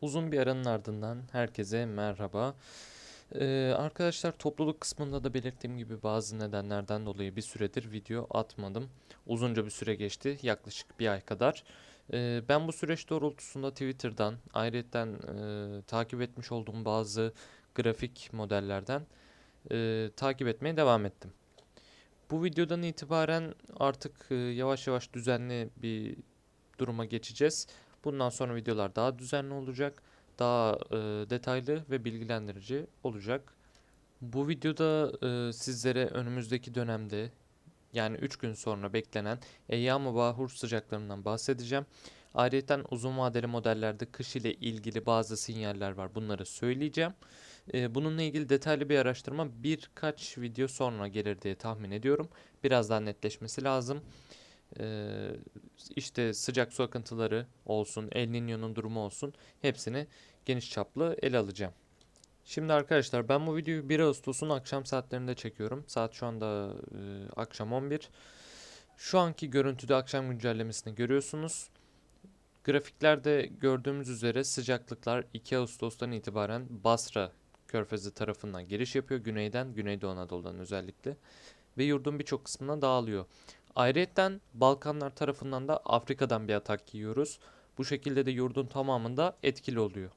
Uzun bir aranın ardından herkese merhaba. Ee, arkadaşlar topluluk kısmında da belirttiğim gibi bazı nedenlerden dolayı bir süredir video atmadım. Uzunca bir süre geçti, yaklaşık bir ay kadar. Ee, ben bu süreç doğrultusunda Twitter'dan, ayrıca e, takip etmiş olduğum bazı grafik modellerden e, takip etmeye devam ettim. Bu videodan itibaren artık e, yavaş yavaş düzenli bir duruma geçeceğiz. Bundan sonra videolar daha düzenli olacak, daha e, detaylı ve bilgilendirici olacak. Bu videoda e, sizlere önümüzdeki dönemde yani 3 gün sonra beklenen Eyyam-ı Bahur sıcaklarından bahsedeceğim. Ayrıca uzun vadeli modellerde kış ile ilgili bazı sinyaller var. Bunları söyleyeceğim. E, bununla ilgili detaylı bir araştırma birkaç video sonra gelir diye tahmin ediyorum. Biraz daha netleşmesi lazım. Ee, işte sıcak su akıntıları olsun, El Niño'nun durumu olsun hepsini geniş çaplı ele alacağım. Şimdi arkadaşlar ben bu videoyu 1 Ağustos'un akşam saatlerinde çekiyorum. Saat şu anda e, akşam 11. Şu anki görüntüde akşam güncellemesini görüyorsunuz. Grafiklerde gördüğümüz üzere sıcaklıklar 2 Ağustos'tan itibaren Basra Körfezi tarafından giriş yapıyor. Güneyden, Güneydoğu Anadolu'dan özellikle. Ve yurdun birçok kısmına dağılıyor. Ayrıyeten Balkanlar tarafından da Afrika'dan bir atak yiyoruz. Bu şekilde de yurdun tamamında etkili oluyor.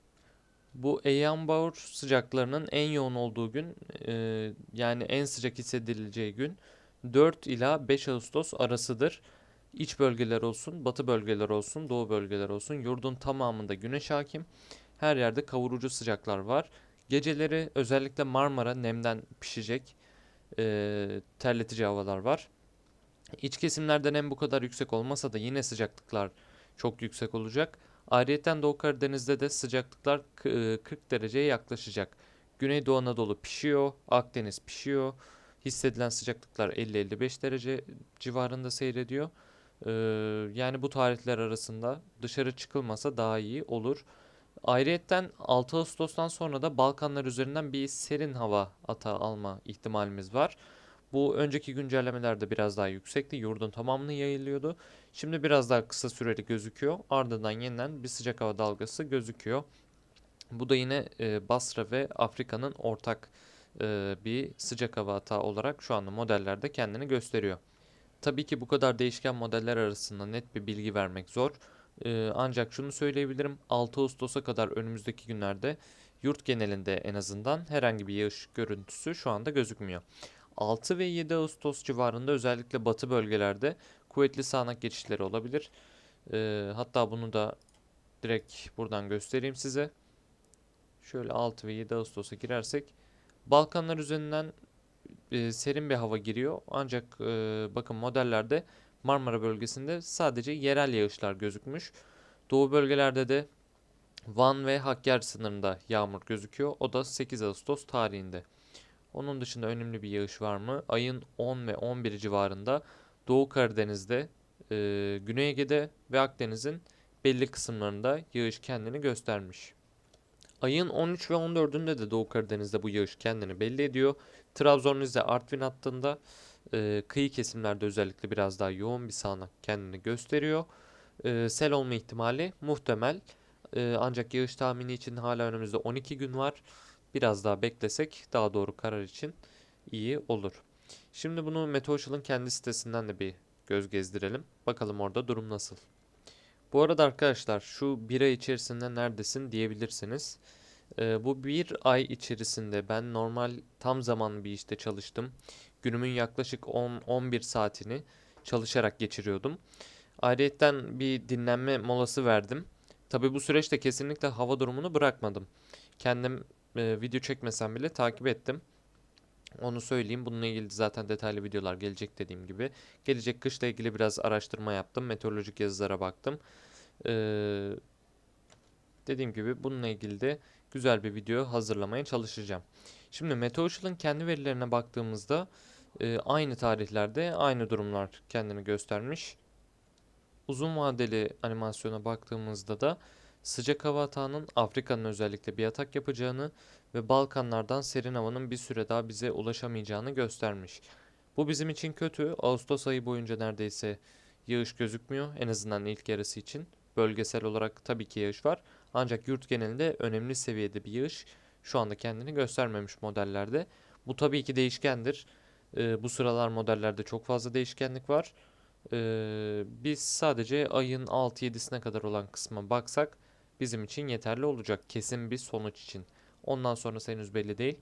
Bu Eyyambaur sıcaklarının en yoğun olduğu gün e, yani en sıcak hissedileceği gün 4 ila 5 Ağustos arasıdır. İç bölgeler olsun, batı bölgeler olsun, doğu bölgeler olsun yurdun tamamında güneş hakim. Her yerde kavurucu sıcaklar var. Geceleri özellikle Marmara nemden pişecek e, terletici havalar var. İç kesimlerde nem bu kadar yüksek olmasa da yine sıcaklıklar çok yüksek olacak. Ayrıyeten Doğu Karadeniz'de de sıcaklıklar k- e, 40 dereceye yaklaşacak. Güneydoğu Anadolu pişiyor, Akdeniz pişiyor. Hissedilen sıcaklıklar 50-55 derece civarında seyrediyor. Yani bu tarihler arasında dışarı çıkılmasa daha iyi olur. Ayrıyetten 6 Ağustos'tan sonra da Balkanlar üzerinden bir serin hava atağı alma ihtimalimiz var. Bu önceki güncellemelerde biraz daha yüksekti. Yurdun tamamını yayılıyordu. Şimdi biraz daha kısa süreli gözüküyor. Ardından yeniden bir sıcak hava dalgası gözüküyor. Bu da yine e, Basra ve Afrika'nın ortak e, bir sıcak hava hata olarak şu anda modellerde kendini gösteriyor. Tabii ki bu kadar değişken modeller arasında net bir bilgi vermek zor. E, ancak şunu söyleyebilirim. 6 Ağustos'a kadar önümüzdeki günlerde yurt genelinde en azından herhangi bir yağış görüntüsü şu anda gözükmüyor. 6 ve 7 Ağustos civarında özellikle batı bölgelerde kuvvetli sağanak geçişleri olabilir. Ee, hatta bunu da direkt buradan göstereyim size. Şöyle 6 ve 7 Ağustos'a girersek Balkanlar üzerinden e, serin bir hava giriyor. Ancak e, bakın modellerde Marmara bölgesinde sadece yerel yağışlar gözükmüş. Doğu bölgelerde de Van ve Hakkari sınırında yağmur gözüküyor. O da 8 Ağustos tarihinde. Onun dışında önemli bir yağış var mı? Ayın 10 ve 11 civarında Doğu Karadeniz'de, e, Güney Ege'de ve Akdeniz'in belli kısımlarında yağış kendini göstermiş. Ayın 13 ve 14'ünde de Doğu Karadeniz'de bu yağış kendini belli ediyor. Trabzon, Rize, Artvin hattında e, kıyı kesimlerde özellikle biraz daha yoğun bir sağanak kendini gösteriyor. E, sel olma ihtimali muhtemel. E, ancak yağış tahmini için hala önümüzde 12 gün var. Biraz daha beklesek daha doğru karar için iyi olur. Şimdi bunu Meteoşal'ın kendi sitesinden de bir göz gezdirelim. Bakalım orada durum nasıl. Bu arada arkadaşlar şu bir ay içerisinde neredesin diyebilirsiniz. Ee, bu bir ay içerisinde ben normal tam zaman bir işte çalıştım. Günümün yaklaşık 10-11 saatini çalışarak geçiriyordum. Ayrıyeten bir dinlenme molası verdim. Tabi bu süreçte kesinlikle hava durumunu bırakmadım. Kendim e, video çekmesem bile takip ettim. Onu söyleyeyim. Bununla ilgili zaten detaylı videolar gelecek dediğim gibi. Gelecek kışla ilgili biraz araştırma yaptım. Meteorolojik yazılara baktım. Ee, dediğim gibi bununla ilgili de güzel bir video hazırlamaya çalışacağım. Şimdi Meteorolojinin kendi verilerine baktığımızda e, aynı tarihlerde aynı durumlar kendini göstermiş. Uzun vadeli animasyona baktığımızda da sıcak hava atağının Afrika'nın özellikle bir atak yapacağını ve Balkanlardan serin havanın bir süre daha bize ulaşamayacağını göstermiş. Bu bizim için kötü. Ağustos ayı boyunca neredeyse yağış gözükmüyor en azından ilk yarısı için. Bölgesel olarak tabii ki yağış var Ancak yurt genelinde önemli seviyede bir yağış şu anda kendini göstermemiş modellerde. Bu tabii ki değişkendir. Ee, bu sıralar modellerde çok fazla değişkenlik var. Ee, biz sadece ayın 6-7'sine kadar olan kısma baksak bizim için yeterli olacak kesin bir sonuç için. Ondan sonrası henüz belli değil.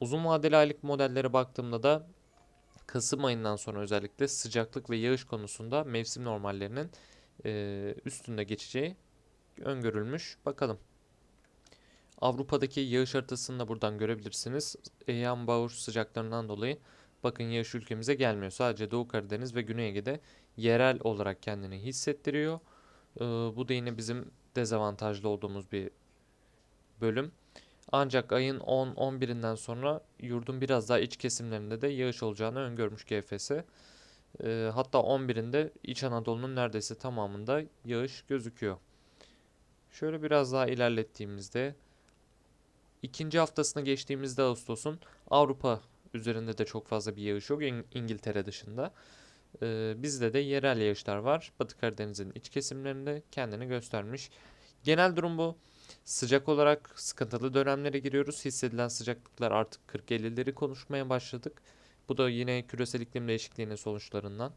Uzun vadeli aylık modellere baktığımda da Kasım ayından sonra özellikle sıcaklık ve yağış konusunda mevsim normallerinin e, üstünde geçeceği öngörülmüş. Bakalım. Avrupa'daki yağış haritasını da buradan görebilirsiniz. Eyan Bağır sıcaklarından dolayı bakın yağış ülkemize gelmiyor. Sadece Doğu Karadeniz ve Güney Ege'de yerel olarak kendini hissettiriyor. Ee, bu da yine bizim dezavantajlı olduğumuz bir bölüm. Ancak ayın 10-11'inden sonra yurdun biraz daha iç kesimlerinde de yağış olacağını öngörmüş GFS. Ee, hatta 11'inde İç Anadolu'nun neredeyse tamamında yağış gözüküyor. Şöyle biraz daha ilerlettiğimizde ikinci haftasına geçtiğimizde Ağustos'un Avrupa üzerinde de çok fazla bir yağış yok İng- İngiltere dışında. Ee, bizde de yerel yağışlar var. Batı Karadeniz'in iç kesimlerinde kendini göstermiş. Genel durum bu. Sıcak olarak sıkıntılı dönemlere giriyoruz. Hissedilen sıcaklıklar artık 40-50'leri konuşmaya başladık. Bu da yine küresel iklim değişikliğinin sonuçlarından.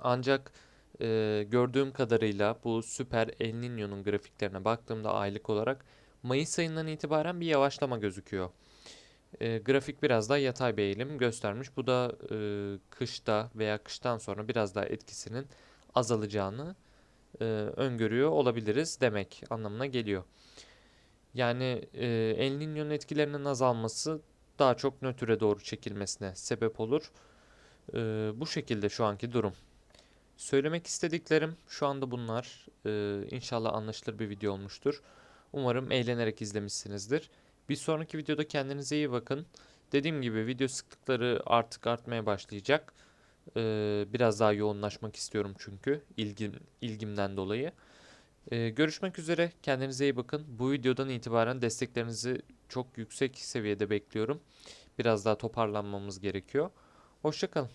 Ancak e, gördüğüm kadarıyla bu süper El Niño'nun grafiklerine baktığımda aylık olarak Mayıs ayından itibaren bir yavaşlama gözüküyor. E, grafik biraz daha yatay bir eğilim göstermiş. Bu da e, kışta veya kıştan sonra biraz daha etkisinin azalacağını e, öngörüyor olabiliriz demek anlamına geliyor. Yani e, El Niño'nun etkilerinin azalması daha çok nötre doğru çekilmesine sebep olur. E, bu şekilde şu anki durum. Söylemek istediklerim şu anda bunlar. E, inşallah anlaşılır bir video olmuştur. Umarım eğlenerek izlemişsinizdir. Bir sonraki videoda kendinize iyi bakın. Dediğim gibi video sıklıkları artık artmaya başlayacak. Ee, biraz daha yoğunlaşmak istiyorum çünkü ilgim ilgimden dolayı. Ee, görüşmek üzere. Kendinize iyi bakın. Bu videodan itibaren desteklerinizi çok yüksek seviyede bekliyorum. Biraz daha toparlanmamız gerekiyor. Hoşçakalın.